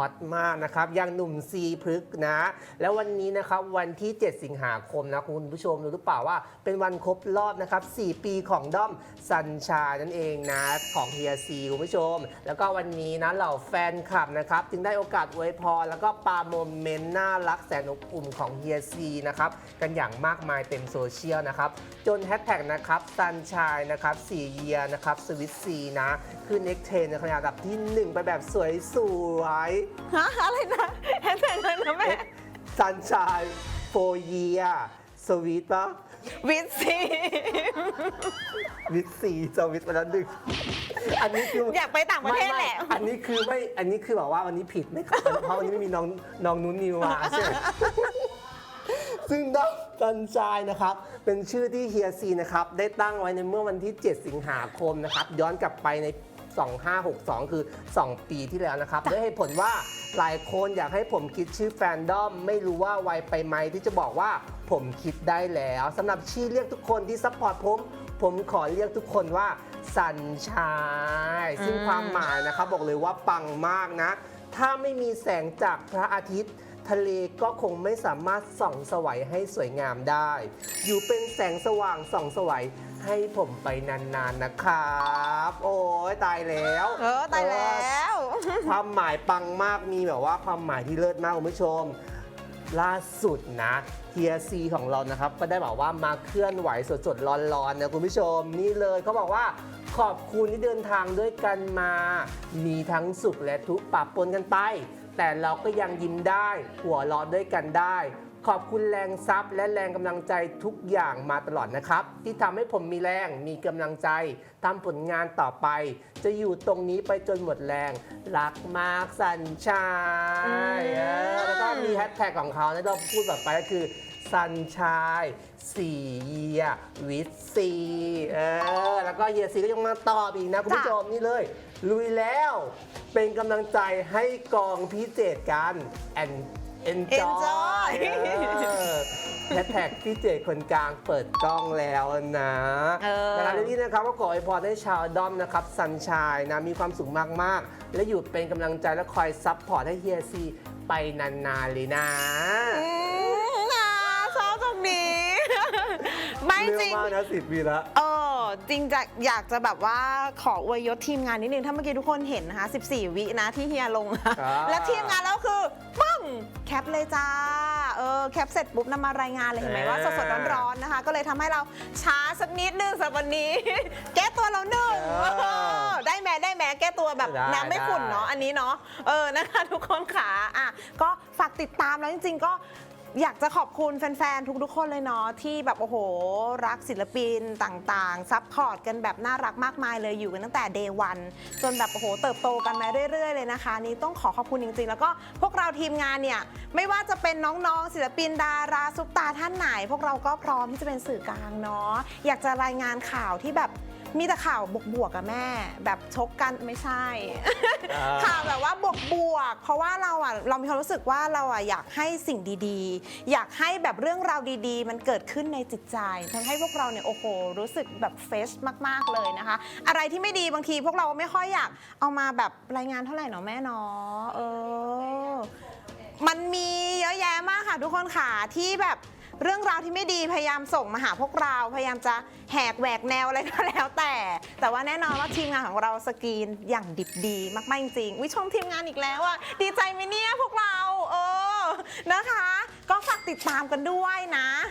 ฮอตมากนะครับอย่างหนุ่มซีพฤกนะ แล้ววันนี้นะครับวันที่ 7 สิงหาคมนะคุณผู้ชมรู้หรือเปล่าว่า เป็นวันครบรอบนะครับ 4 ปีของด้อมซันชานั่นเองนะ ของเฮียซีคุณผู้ชม แล้วก็วันนี้นะเหล่าแฟนคลับนะครับ จึงได้โอกาสอวยพรแล้วก็ปาโมเมนต์น่ารักแสนอบอุ่นของเฮียซีนะครับ กันอย่างมากมายเต็มโซเชียลนะครับ จนแฮชแท็กนะครับซันชายนะครับ4เยียนะครับสวิตซีนะขึ้นเอ็กเทนในขณะดับที่ 1 ไปแบบสวยๆฮะอะไรนะแฮชแท็กเลยนะแม่ซันชายโฟเยียสวีทปะวิทซีวิทซีสวิทไปแล้วหนึ่งอันนี้คืออยากไปต่างประเทศไม่แหไม่ละอันนี้คือไม่อันนี้คือแบบว่าวันนี้ผิดไม่ครับเพราะวันนี้ไม่มีน้องน้องนุ้นนิวมาใช่ไหมซึ่งด้อมซันชายนะครับ เป็นชื่อที่เฮียซีนะครับ ได้ตั้งไว้ในเมื่อวันที่ 7 สิงหาคมนะครับ ย้อนกลับไปใน 2562 คือ 2 ปีที่แล้วนะครับด้วยเหตุผลว่าหลายคนอยากให้ผมคิดชื่อแฟนดอม ไม่รู้ว่าไวไปไหมที่จะบอกว่าผมคิดได้แล้วสำหรับชื่อเรียกทุกคนที่ซัพพอร์ตผม ผมขอเรียกทุกคนว่าสันชายซึ่งอืมความหมายนะครับบอกเลยว่าปังมากนะ ถ้าไม่มีแสงจากพระอาทิตย์ ทะเลก็คงไม่สามารถส่องสวัยให้สวยงามได้ อยู่เป็นแสงสว่างส่องสวัยให้ผมไปนานๆนะครับ โอ้ยตายแล้วเออตายแล้ว ความหมายปังมากมีแบบว่าความหมายที่เลิศมากคุณผู้ชม ล่าสุดนะเฮียซีของเรานะครับ ก็ได้บอกว่ามาเคลื่อนไหวสดๆร้อนๆนะคุณผู้ชม นี่เลยเขาบอกว่าขอบคุณที่เดินทางด้วยกันมา มีทั้งสุขและทุกข์ปะปนกันไป แต่เราก็ยังยิ้มได้ หัวเราะด้วยกันได้ ขอบคุณแรงทรัพย์และแรงกำลังใจทุกอย่างมาตลอดนะครับ ที่ทำให้ผมมีแรงมีกำลังใจทำผลงานต่อไป จะอยู่ตรงนี้ไปจนหมดแรง รักมากสัญชายอืมเออแล้วก็มีแฮชแท็กของเขานะเราพูดแบบไปก็คือ สัญชายสี่เยียวิทซีเออแล้วก็เยียซีก็ยังมาตอบอีกนะ คุณผู้ชมนี่เลย ลุยแล้วเป็นกำลังใจให้กองพิเศษกันแอนเอนจอย Enjoy แฮชแท็กพี่เจคนกลางเปิดกล้องแล้วนะเออนะครับและนี่นะครับก็ขออวยพรให้ชาวดอมนะครับสัญชายนะมีความสุขมากๆ และอยู่เป็นกำลังใจและคอยซัพพอร์ตให้เฮียซีไปนานๆเลยนะอืมนะ ม่เร็วจริงมากนะสิบปีละ เออจริงจะอยากจะแบบว่าขออวยยศทีมงานนิดนึง ถ้าเมื่อกี้ทุกคนเห็นนะคะ 14 วินะที่เฮียลงอ่าและทีมงานแล้วคือปึ้งแคปเลยจ้าเออแคปเสร็จปุ๊บนำมารายงานเลยเห็นไหมว่าสดๆร้อนๆนะคะ ก็เลยทำให้เราช้าสักนิดนึงสำหรับวันนี้ แก้ตัวเราหนึ่งเออเออได้แม้ได้แม้แก้ตัวแบบได้น้ำไม่ขุ่นเนาะอันนี้เนาะ เออ นะคะ ทุกคนค่ะอะ ก็ฝากติดตามแล้วจริง ๆ ก็ อยากจะขอบคุณแฟนๆ ทุกๆ คนเลยเนาะที่แบบโอ้โห รักศิลปินต่างๆ ซัพพอร์ตกันแบบน่ารักมากมายเลยอยู่กันตั้งแต่ day one จนแบบโอ้โห เติบโตกันมาเรื่อย ๆ เลยนะคะ นี่ต้องขอขอบคุณจริงๆ แล้วก็พวกเราทีมงานเนี่ย ไม่ว่าจะเป็นน้องๆ ศิลปินดาราซุปตาท่านไหน พวกเราก็พร้อมที่จะเป็นสื่อกลางเนาะอยากจะรายงานข่าวที่แบบ มีแต่ข่าวบวกๆกับแม่ แบบชกกันไม่ใช่อ่าข่าวแบบว่าบวกบวกๆเพราะว่าเราอะเรามีความรู้สึกว่าเราอะอยากให้สิ่งดีๆ อยากให้แบบเรื่องราวดีๆ มันเกิดขึ้นในจิตใจทำให้พวกเราเนี่ยโอ้โหรู้สึกแบบเฟชมากๆเลยนะคะ อะไรที่ไม่ดีบางทีพวกเราไม่ค่อยอยากเอามาแบบรายงานเท่าไหร่เนาะแม่เนาะเออมันมีเยอะแยะมากค่ะทุกคนค่ะที่แบบ เรื่องราวที่ไม่ดีพยายามส่งมาหาพวกเราพยายามจะแหกแหวกแนวอะไรก็แล้วแต่ แต่ว่าแน่นอนว่าทีมงานของเราสกรีนอย่างดิบดีมากๆจริงวิชมทีมงานอีกแล้วอะดีใจไหมเนี่ยพวกเราเออนะคะ ก็ฝากติดตามกันด้วยนะ